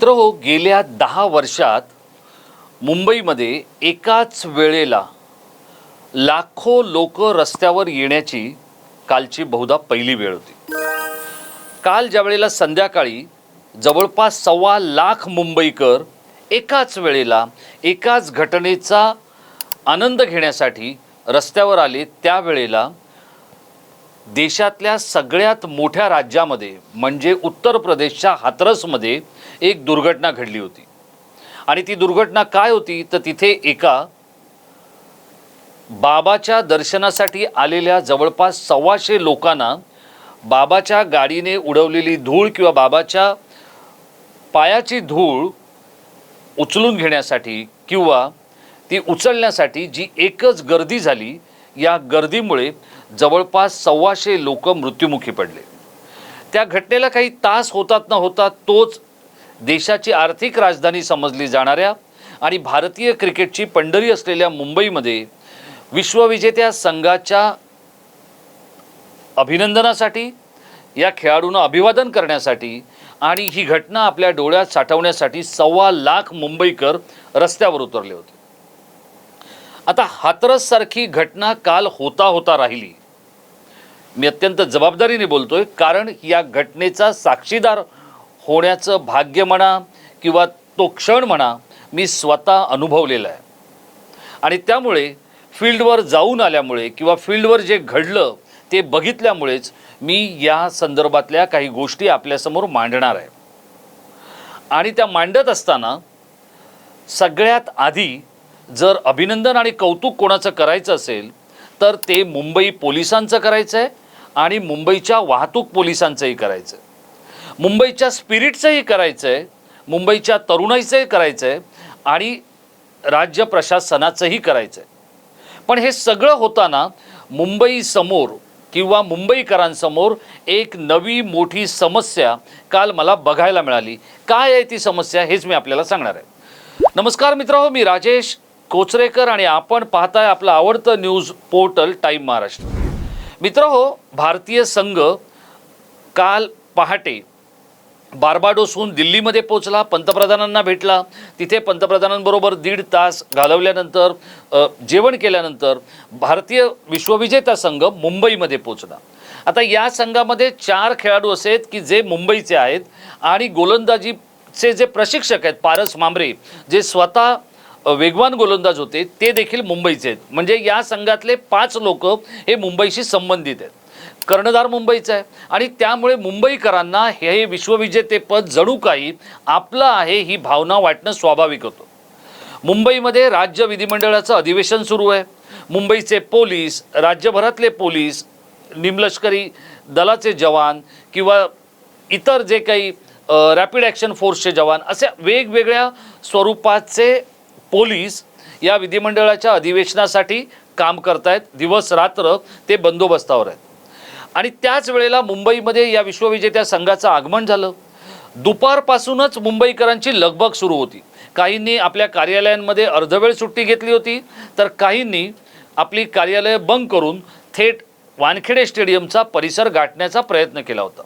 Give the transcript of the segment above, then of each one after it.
मित्र हो गेल्या दहा वर्षात मुंबईमध्ये एकाच वेळेला लाखो लोक रस्त्यावर येण्याची कालची बहुधा पहिली वेळ होती. काल ज्या वेळेला संध्याकाळी जवळपास सव्वा लाख मुंबईकर एकाच वेळेला एकाच घटनेचा आनंद घेण्यासाठी रस्त्यावर आले त्यावेळेला देशातल्या सगळ्यात मोठ्या राज्यामध्ये म्हणजे उत्तर प्रदेशच्या हातरसमध्ये एक दुर्घटना घडली होती. आणि ती दुर्घटना काय होती? तर तिथे एका बाबाच्या दर्शनासाठी आलेल्या जवळपास सव्वाशे लोकांना बाबाच्या गाडीने उडवलेली धूळ किंवा बाबाच्या पायाची धूळ उचलून घेण्यासाठी किंवा ती उचलण्यासाठी जी एकच गर्दी झाली या गर्दीमुळे जवळपास सव्वाशे लोक मृत्युमुखी पडले. त्या घटनेला काही तास होतात न होता तोच देशाची आर्थिक राजधानी समजली जाणाऱ्या आणि भारतीय क्रिकेटची पंढरी असलेल्या मुंबईमध्ये विश्वविजेत्या संघाच्या अभिनंदनासाठी या खेळाडूंना अभिवादन करण्यासाठी आणि ही घटना आपल्या डोळ्यात साठवण्यासाठी सव्वा लाख मुंबईकर रस्त्यावर उतरले होते. आता हाथरससारखी घटना काल होता होता राहिली. मी अत्यंत जबाबदारीने बोलतोय कारण या घटनेचा साक्षीदार होण्याचं भाग्य म्हणा किंवा तो क्षण म्हणा मी स्वतः अनुभवलेला आहे. आणि त्यामुळे फील्डवर जाऊन आल्यामुळे किंवा फील्डवर जे घडलं ते बघितल्यामुळेच मी या संदर्भातल्या काही गोष्टी आपल्यासमोर मांडणार आहे. आणि त्या मांडत असताना सगळ्यात आधी जर अभिनंदन आणि कौतुक कोणाचं करायचं असेल तर ते मुंबई पोलिसांचं करायचं आहे आणि मुंबईच्या वाहतूक पोलिसांचंही करायचं आहे मुंबईच्या स्पिरिटचंही करायचं आहे मुंबईच्या तरुणाईचंही करायचं आहे आणि राज्य प्रशासनाचंही करायचं आहे पण हे सगळं होताना मुंबईसमोर किंवा मुंबईकरांसमोर एक नवी मोठी समस्या काल मला बघायला मिळाली. काय आहे ती समस्या हेच मी आपल्याला सांगणार आहे. नमस्कार मित्र हो, मी राजेश कोचरेकर आणि आपण पाहताय आपलं आवडतं न्यूज पोर्टल टाईम महाराष्ट्र. मित्र हो, भारतीय संघ काल पहाटे बार्बाडोसहून दिल्लीमध्ये पोचला पंतप्रधानांना भेटला. तिथे पंतप्रधानांबरोबर दीड तास घालवल्यानंतर जेवण केल्यानंतर भारतीय विश्वविजेता संघ मुंबईमध्ये पोचला आता या संघामध्ये चार खेळाडू असे आहेत की जे मुंबईचे आहेत आणि गोलंदाजीचे जे प्रशिक्षक आहेत पारस मांबरे जे स्वतः वेगवान गोलंदाज होते ते देखील मुंबईचे आहेत. म्हणजे या संघातले पाच लोक हे मुंबईशी संबंधित आहेत. कर्णधार मुंबईचं आहे. आणि त्यामुळे मुंबईकरांना हे विश्वविजेतेपद जणू काही आपलं आहे ही भावना वाटणं स्वाभाविक होतं. मुंबईमध्ये राज्य विधिमंडळाचं अधिवेशन सुरू आहे. मुंबईचे पोलीस राज्यभरातले पोलीस निमलष्करी दलाचे जवान किंवा इतर जे काही रॅपिड ॲक्शन फोर्सचे जवान असे वेगवेगळ्या स्वरूपाचे पोलीस या विधिमंडळाच्या अधिवेशनासाठी काम करतायत. दिवस रात्र ते बंदोबस्तावर आहेत. आणि त्याच वेळेला मुंबईमध्ये या विश्वविजेत्या संघाचं आगमन झालं. दुपारपासूनच मुंबईकरांची लगबग सुरू होती. काहींनी आपल्या कार्यालयांमध्ये अर्धवेळ सुट्टी घेतली होती तर काहींनी आपली कार्यालय बंद करून थेट वानखेडे स्टेडियमचा परिसर गाठण्याचा प्रयत्न केला होता.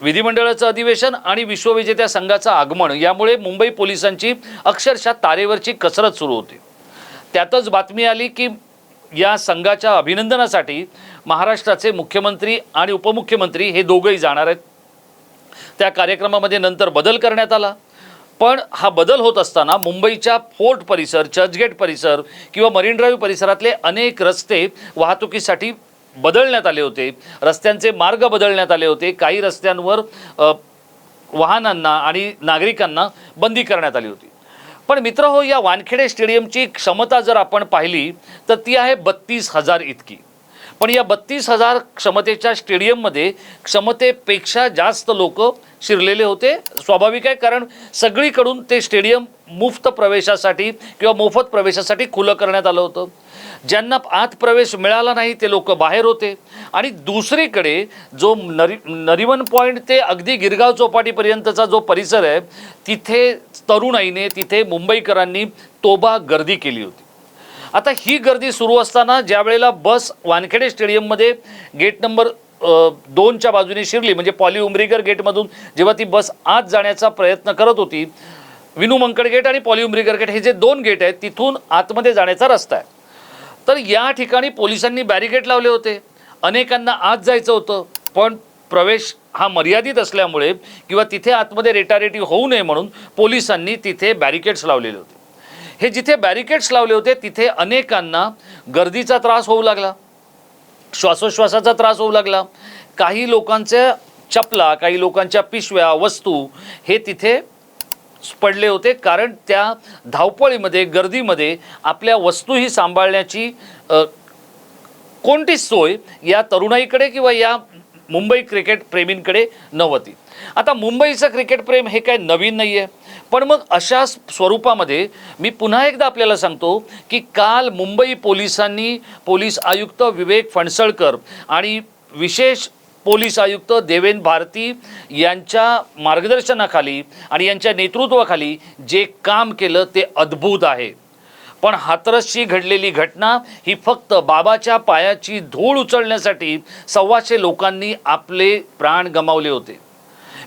विधिमंडळाचं अधिवेशन आणि विश्वविजेत्या संघाचं आगमन यामुळे मुंबई पोलिसांची अक्षरशः तारेवरची कसरत सुरू होती. त्यातच बातमी आली की या संघाच्या अभिनंदनासाठी महाराष्ट्राचे मुख्यमंत्री आणि उपमुख्यमंत्री हे दोघंही जाणार आहेत. त्या कार्यक्रमामध्ये नंतर बदल करण्यात आला. पण हा बदल होत असताना मुंबईच्या फोर्ट परिसर चर्चगेट परिसर किंवा मरीन ड्राईव्ह परिसरातले अनेक रस्ते वाहतुकीसाठी बदलण्यात आले होते. रस्त्यांचे मार्ग बदलण्यात आले होते. काही रस्त्यांवर वाहनांना आणि नागरिकांना बंदी करण्यात आली होती. पण मित्र हो या वानखेडे स्टेडियमची क्षमता जर आपण पाहिली तर ती आहे बत्तीस हजार इतकी. पण या बत्तीस हजार क्षमतेच्या स्टेडियममध्ये क्षमतेपेक्षा जास्त लोक शिरलेले होते. स्वाभाविक आहे कारण सगळीकडून ते स्टेडियम मुफ्त प्रवेशासाठी किंवा मोफत प्रवेशासाठी खुलं करण्यात आलं होतं. ज्यांना आत प्रवेश मिळाला नाही ते लोक बाहेर होते. आणि दुसरीकडे जो नरी नरिमन पॉईंट ते अगदी गिरगाव चौपाटीपर्यंतचा जो परिसर आहे तिथे तरुणाईने तिथे मुंबईकरांनी तोबा गर्दी केली होती. आता ही गर्दी सुरू असताना ज्या वेळेला बस वानखेडे स्टेडियममध्ये गेट नंबर दोनच्या बाजूने शिरली म्हणजे पॉली उमरीगर गेटमधून जेव्हा ती बस आत जाण्याचा प्रयत्न करत होती विनू मंकड गेट आणि पॉली उमरीगर गेट हे जे दोन गेट आहेत तिथून आतमध्ये जाण्याचा रस्ता आहे. तर या ठिकाणी पोलिसांनी बॅरिकेड लावले होते. अनेकांना आत जायचं होतं पण प्रवेश हा मर्यादित असल्यामुळे किंवा तिथे आतमध्ये रेटारेटी होऊ नये म्हणून पोलिसांनी तिथे बॅरिकेड्स लावलेले होते. हे जिथे बॅरिकेड्स लावले होते तिथे अनेकांना गर्दीचा त्रास होऊ लागला. श्वासोश्वासाचा त्रास होऊ लागला. काही लोकांच्या चपला काही लोकांच्या पिशव्या वस्तू हे तिथे पडले होते. कारण त्या धावपळीमध्ये गर्दीमध्ये आपल्या वस्तूही सांभाळण्याची कोणतीच सोय या तरुणाईकडे किंवा या मुंबई क्रिकेट प्रेमींकडे नव्हती. आता मुंबईचं क्रिकेट प्रेम हे काय नवीन नाही आहे पण मग अशा स्वरूपामध्ये मी पुन्हा एकदा आपल्याला सांगतो की काल मुंबई पोलिसांनी पोलीस आयुक्त विवेक फणसळकर आणि विशेष पोलीस आयुक्त देवेन भारती यांच्या मार्गदर्शनाखाली आणि यांच्या नेतृत्वाखाली जे काम केलं ते अद्भुत आहे. पण हातरसची घडलेली घटना ही फक्त बाबाच्या पायाची धूळ उचलण्यासाठी सव्वाशे लोकांनी आपले प्राण गमावले होते.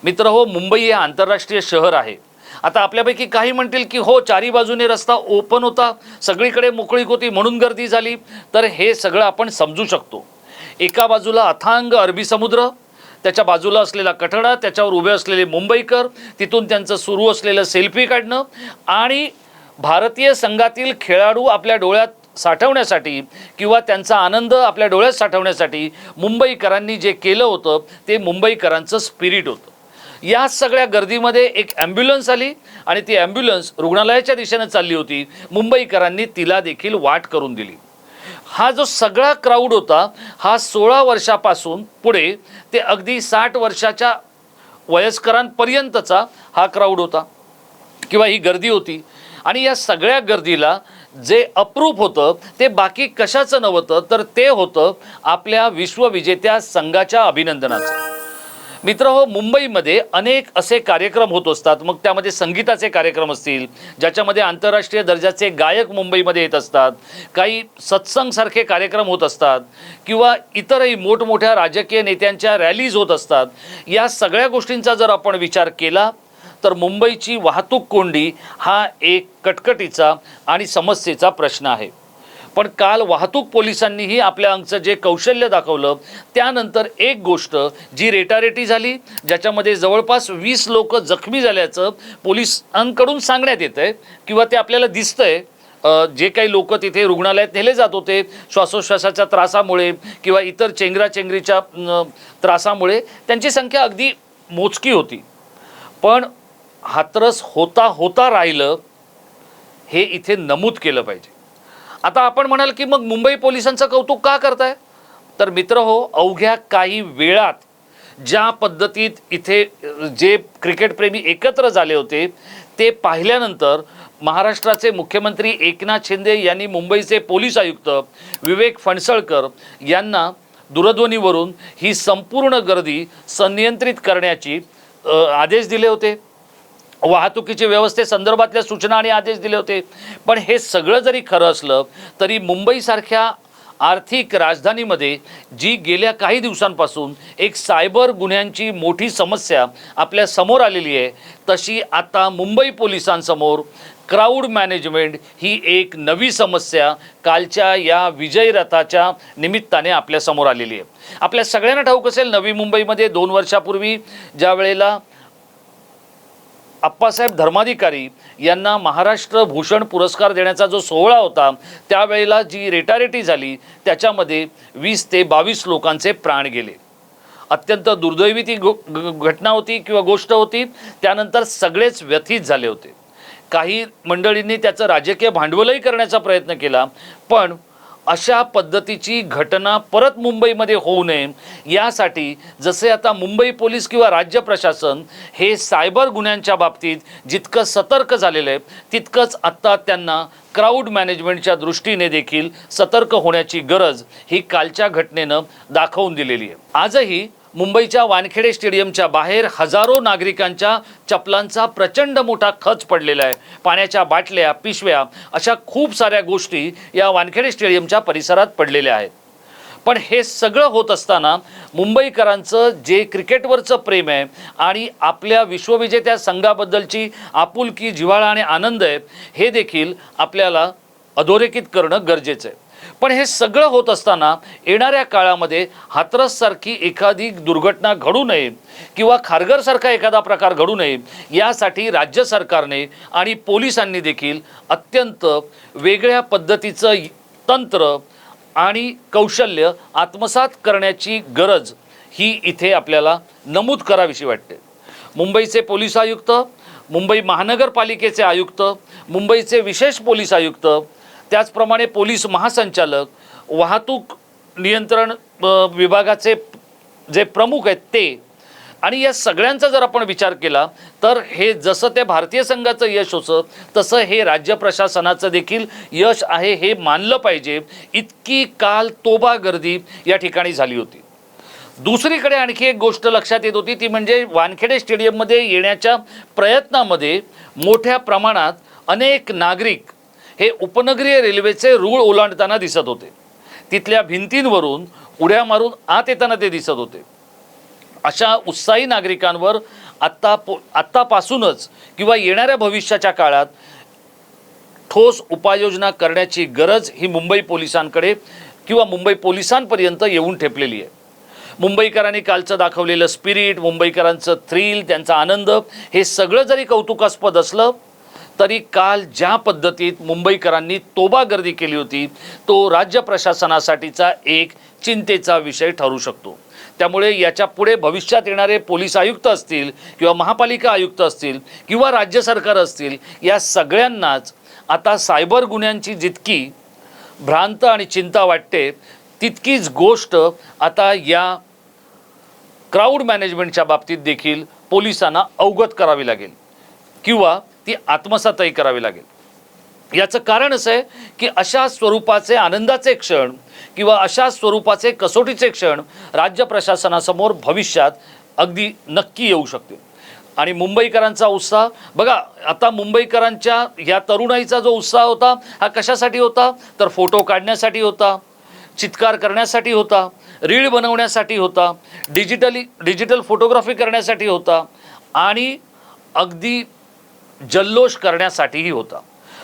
मित्र हो मुंबई हे आंतरराष्ट्रीय शहर आहे. आता आपल्यापैकी काही म्हणतील की हो चारी बाजूने रस्ता ओपन होता सगळीकडे मोकळीक होती म्हणून गर्दी झाली. तर हे सगळं आपण समजू शकतो. एका बाजूला अथांग अरबी समुद्र त्याच्या बाजूला असलेला कठडा त्याच्यावर उभे असलेले मुंबईकर तिथून त्यांचं सुरू असलेलं सेल्फी काढणं आणि भारतीय संघातील खेळाडू आपल्या डोळ्यात साठवण्यासाठी किंवा त्यांचा आनंद आपल्या डोळ्यात साठवण्यासाठी मुंबईकरांनी जे केलं होतं ते मुंबईकरांचं स्पिरिट होतं. या सगळ्या गर्दीमध्ये एक ॲम्ब्युलन्स आली आणि ती ॲम्ब्युलन्स रुग्णालयाच्या दिशेनं चालली होती. मुंबईकरांनी तिला देखील वाट करून दिली. हा जो सगळा क्राऊड होता हा सोळा वर्षापासून पुढे ते अगदी साठ वर्षाच्या वयस्करांपर्यंतचा हा क्राऊड होता. किंवा ही गर्दी होती. आणि या सगळ्या गर्दीला जे अप्रूप होतं ते बाकी कशाचं नव्हतं तर ते होतं आपल्या विश्वविजेत्या संघाच्या अभिनंदनाचं. मित्र हो मुंबईमध्ये अनेक असे कार्यक्रम होत असतात. मग त्यामध्ये संगीताचे कार्यक्रम असतील ज्याच्यामध्ये आंतरराष्ट्रीय दर्जाचे गायक मुंबईमध्ये येत असतात काही सत्संगसारखे कार्यक्रम होत असतात किंवा इतरही मोठमोठ्या राजकीय नेत्यांच्या रॅलीज होत असतात. या सगळ्या गोष्टींचा जर आपण विचार केला तर मुंबईची वाहतूक कोंडी हा एक कटकटीचा आणि समस्येचा प्रश्न आहे. पण काल वाहतूक पोलिसांनीही आपल्या अंगचं जे कौशल्य दाखवलं त्यानंतर एक गोष्ट जी रेटारेटी झाली ज्याच्यामध्ये जवळपास वीस लोक जखमी झाल्याचं पोलिसांकडून सांगण्यात येतं आहे किंवा ते आपल्याला दिसतंय. आहे जे काही लोक तिथे रुग्णालयात नेले जात होते श्वासोश्वासाच्या त्रासामुळे किंवा इतर चेंगराचेंगरीच्या त्रासामुळे त्यांची संख्या अगदी मोजकी होती. पण हातरस होता होता राहिलं हे इथे नमूद केलं पाहिजे. आता आपण म्हणाल की मग मुंबई पोलिसांचं कौतुक का करताय? तर मित्र हो अवघ्या काही वेळात ज्या पद्धतीत इथे जे क्रिकेटप्रेमी एकत्र झाले होते ते पाहिल्यानंतर महाराष्ट्राचे मुख्यमंत्री एकनाथ शिंदे यांनी मुंबईचे पोलीस आयुक्त विवेक फणसळकर यांना दूरध्वनीवरून ही संपूर्ण गर्दी संनियंत्रित करण्याची आदेश दिले होते. वाहतुकीची व्यवस्थेसंदर्भातल्या सूचना आणि आदेश दिले होते. पण हे सगळं जरी खरं असलं तरी मुंबईसारख्या आर्थिक राजधानीमध्ये जी गेल्या काही दिवसांपासून एक सायबर गुन्ह्यांची मोठी समस्या आपल्यासमोर आलेली आहे तशी आता मुंबई पोलिसांसमोर क्राऊड मॅनेजमेंट ही एक नवी समस्या कालच्या या विजय रथाच्या निमित्ताने आपल्यासमोर आलेली आहे. आपल्या सगळ्यांना ठाऊक असेल नवी मुंबईमध्ये दोन वर्षापूर्वी ज्या वेळेला अप्पासाहेब धर्माधिकारी यांना महाराष्ट्र भूषण पुरस्कार देण्याचा जो सोहळा होता त्यावेळेला जी रेटारेटी झाली त्याच्यामध्ये वीस ते बावीस लोकांचे प्राण गेले. अत्यंत दुर्दैवी ती गो घटना होती किंवा गोष्ट होती त्यानंतर सगळेच व्यथित झाले होते. काही मंडळींनी त्याचं राजकीय भांडवलही करण्याचा प्रयत्न केला पण अशा पद्धतीची घटना परत मुंबईमध्ये होऊ नये. यासाठी जसे आता मुंबई पोलीस किंवा राज्य प्रशासन हे सायबर गुन्ह्यांच्या बाबतीत जितकं सतर्क झालेलं आहे तितकंच आत्ता त्यांना क्राऊड मॅनेजमेंटच्या दृष्टीने देखील सतर्क होण्याची गरज ही कालच्या घटनेनं दाखवून दिलेली आहे. आजही मुंबईच्या वानखेडे स्टेडियमच्या बाहेर हजारो नागरिकांच्या चपलांचा प्रचंड मोठा खच पडलेला आहे. पाण्याच्या बाटल्या पिशव्या अशा खूप साऱ्या गोष्टी या वानखेडे स्टेडियमच्या परिसरात पडलेल्या आहेत. पण हे सगळं होत असताना मुंबईकरांचं जे क्रिकेटवरचं प्रेम आहे आणि आपल्या विश्वविजेत्या संघाबद्दलची आपुलकी जिव्हाळा आणि आनंद आहे हे देखील आपल्याला अधोरेखित करणं गरजेचं आहे. पण हे सगळं होत असताना येणाऱ्या काळामध्ये हाथरससारखी एखादी दुर्घटना घडू नये किंवा खारघरसारखा एखादा प्रकार घडू नये यासाठी राज्य सरकारने आणि पोलिसांनी देखील अत्यंत वेगळ्या पद्धतीचं तंत्र आणि कौशल्य आत्मसात करण्याची गरज ही इथे आपल्याला नमूद करावीशी वाटते. मुंबईचे पोलीस आयुक्त मुंबई महानगरपालिकेचे आयुक्त मुंबईचे विशेष पोलीस आयुक्त त्याचप्रमाणे पोलीस महासंचालक वाहतूक नियंत्रण विभागाचे जे प्रमुख आहेत ते आणि या सगळ्यांचा जर आपण विचार केला तर हे जसं ते भारतीय संघाचं यश होतं तसं हे राज्य प्रशासनाचं देखील यश आहे हे मानलं पाहिजे. इतकी काल तोबा गर्दी या ठिकाणी झाली होती. दुसरीकडे आणखी एक गोष्ट लक्षात येत होती ती म्हणजे वानखेडे स्टेडियममध्ये येण्याच्या प्रयत्नामध्ये मोठ्या प्रमाणात अनेक नागरिक हे उपनगरीय रेल्वेचे रूळ ओलांडताना दिसत होते. तिथल्या भिंतींवरून उड्या मारून आत येताना ते दिसत होते. अशा उत्साही नागरिकांवर आत्ता पो आत्तापासूनच किंवा येणाऱ्या भविष्याच्या काळात ठोस उपाययोजना करण्याची गरज ही मुंबई पोलिसांकडे किंवा मुंबई पोलिसांपर्यंत येऊन ठेपलेली आहे. मुंबईकरांनी कालचं दाखवलेलं स्पिरिट मुंबईकरांचं थ्रिल त्यांचा आनंद हे सगळं जरी कौतुकास्पद असलं तरी काल ज्या पद्धतीत मुंबईकरांनी तोबा गर्दी केली होती तो राज्य प्रशासनासाठीचा एक चिंतेचा विषय ठरू शकतो. त्यामुळे याच्यापुढे भविष्यात येणारे पोलीस आयुक्त असतील किंवा महापालिका आयुक्त असतील किंवा राज्य सरकार असतील या सगळ्यांनाच आता सायबर गुन्ह्यांची जितकी भ्रांत आणि चिंता वाटते तितकीच गोष्ट आता या क्राऊड मॅनेजमेंटच्या बाबतीत देखील पोलिसांना अवगत करावी लागेल. किंवा ती आत्मसातही करावी लागेल. याचं कारण असं आहे की अशा स्वरूपाचे आनंदाचे क्षण किंवा अशा स्वरूपाचे कसोटीचे क्षण राज्य प्रशासनासमोर भविष्यात अगदी नक्की येऊ शकतील. आणि मुंबईकरांचा उत्साह बघा आता मुंबईकरांच्या या तरुणाईचा जो उत्साह होता हा कशासाठी होता? तर फोटो काढण्यासाठी होता चित्कार करण्यासाठी होता रीळ बनवण्यासाठी होता डिजिटली डिजिटल फोटोग्राफी करण्यासाठी होता आणि अगदी जल्लोष करण्यासाठीही होता.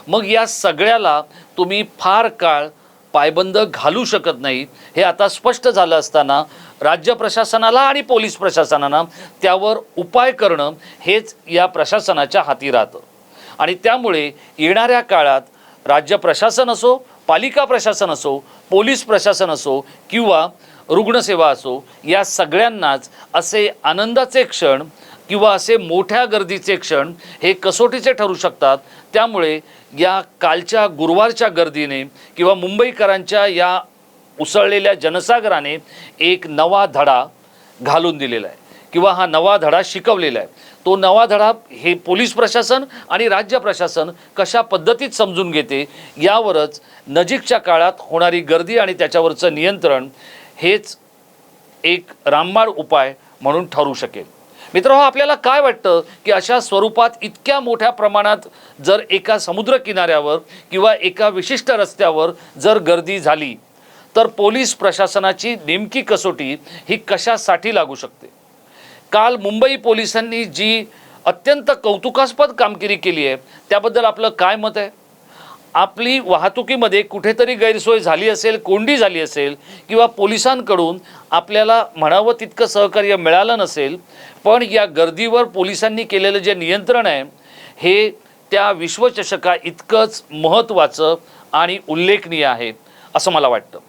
मग या सगळ्याला तुम्ही फार काळ पायबंद घालू शकत नाही हे आता स्पष्ट झालं असताना राज्य प्रशासनाला आणि पोलीस प्रशासनाला त्यावर उपाय करणं हेच या प्रशासनाच्या हाती राहतं. आणि त्यामुळे येणाऱ्या काळात राज्य प्रशासन असो पालिका प्रशासन असो पोलीस प्रशासन असो किंवा रुग्णसेवा असो या सगळ्यांनाच असे आनंदाचे क्षण किंवा असे मोठ्या गर्दीचे क्षण हे कसोटीचे ठरू शकतात. त्यामुळे या कालच्या गुरुवारच्या गर्दीने किंवा मुंबईकरांच्या या उसळलेल्या जनसागराने एक नवा धडा घालून दिलेला आहे. किंवा हा नवा धडा शिकवलेला आहे. तो नवा धडा हे पोलीस प्रशासन आणि राज्य प्रशासन कशा पद्धतीत समजून घेते यावरच नजीकच्या काळात होणारी गर्दी आणि त्याच्यावरचं नियंत्रण हेच एक रामबाण उपाय म्हणून ठरू शकेल. मित्र आपल्याला काय वाटतं की अशा स्वरूपात इतक्या मोठ्या प्रमाणात जर एका समुद्र किनाऱ्यावर किंवा एका विशिष्ट रस्त्यावर जर गर्दी झाली तर पोलीस प्रशासनाची नेमकी कसोटी ही कशासाठी लागू शकते? काल मुंबई पोलिसांनी जी अत्यंत कौतुकास्पद कामगिरी केली आहे त्याबद्दल आपलं काय मत आहे? आपली वाहतुकीमध्ये कुठेतरी गैरसोय झाली असेल कोंडी झाली असेल किंवा पोलिसांकडून आपल्याला म्हणावं तितकं सहकार्य मिळालं नसेल पण या गर्दीवर पोलिसांनी केलेलं जे नियंत्रण आहे हे त्या विश्वचषका इतकंच महत्त्वाचं आणि उल्लेखनीय आहे असं मला वाटतं.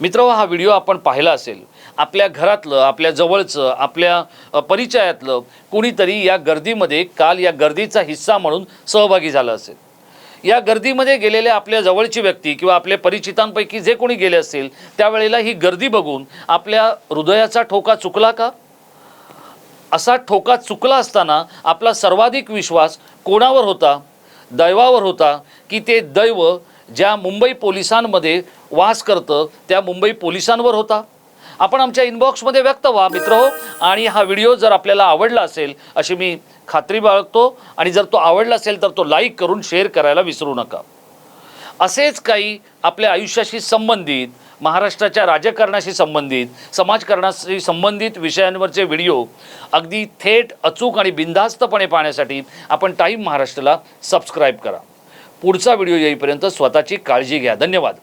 मित्र हा व्हिडिओ आपण पाहिला असेल आपल्या घरातलं आपल्या जवळचं आपल्या परिचयातलं कुणीतरी या गर्दीमध्ये काल या गर्दीचा हिस्सा म्हणून सहभागी झालं असेल. या गर्दीमध्ये गेलेले आपल्या जवळची व्यक्ती किंवा आपल्या परिचितांपैकी जे कोणी गेले असतील त्यावेळेला ही गर्दी बघून आपल्या हृदयाचा ठोका चुकला का? असा ठोका चुकला असताना आपला सर्वाधिक विश्वास कोणावर होता? दैवावर होता की ते दैव ज्या मुंबई पोलिसांमध्ये वास करतं त्या मुंबई पोलिसांवर होता? आपण आमच्या इनबॉक्समध्ये व्यक्त व्हा मित्र हो. आणि हा व्हिडिओ जर आपल्याला आवडला असेल अशी मी खात्री बाळगतो आणि जर तो आवडला असेल तर तो लाईक करून शेअर करायला विसरू नका. असेच काही आपल्या आयुष्याशी संबंधित महाराष्ट्राच्या राजकारणाशी संबंधित समाजकारणाशी संबंधित विषयांवरचे व्हिडिओ अगदी थेट अचूक आणि बिनधास्तपणे पाहण्यासाठी आपण टाईम महाराष्ट्राला सबस्क्राईब करा. पुढचा व्हिडिओ येईपर्यंत स्वतःची काळजी घ्या. धन्यवाद.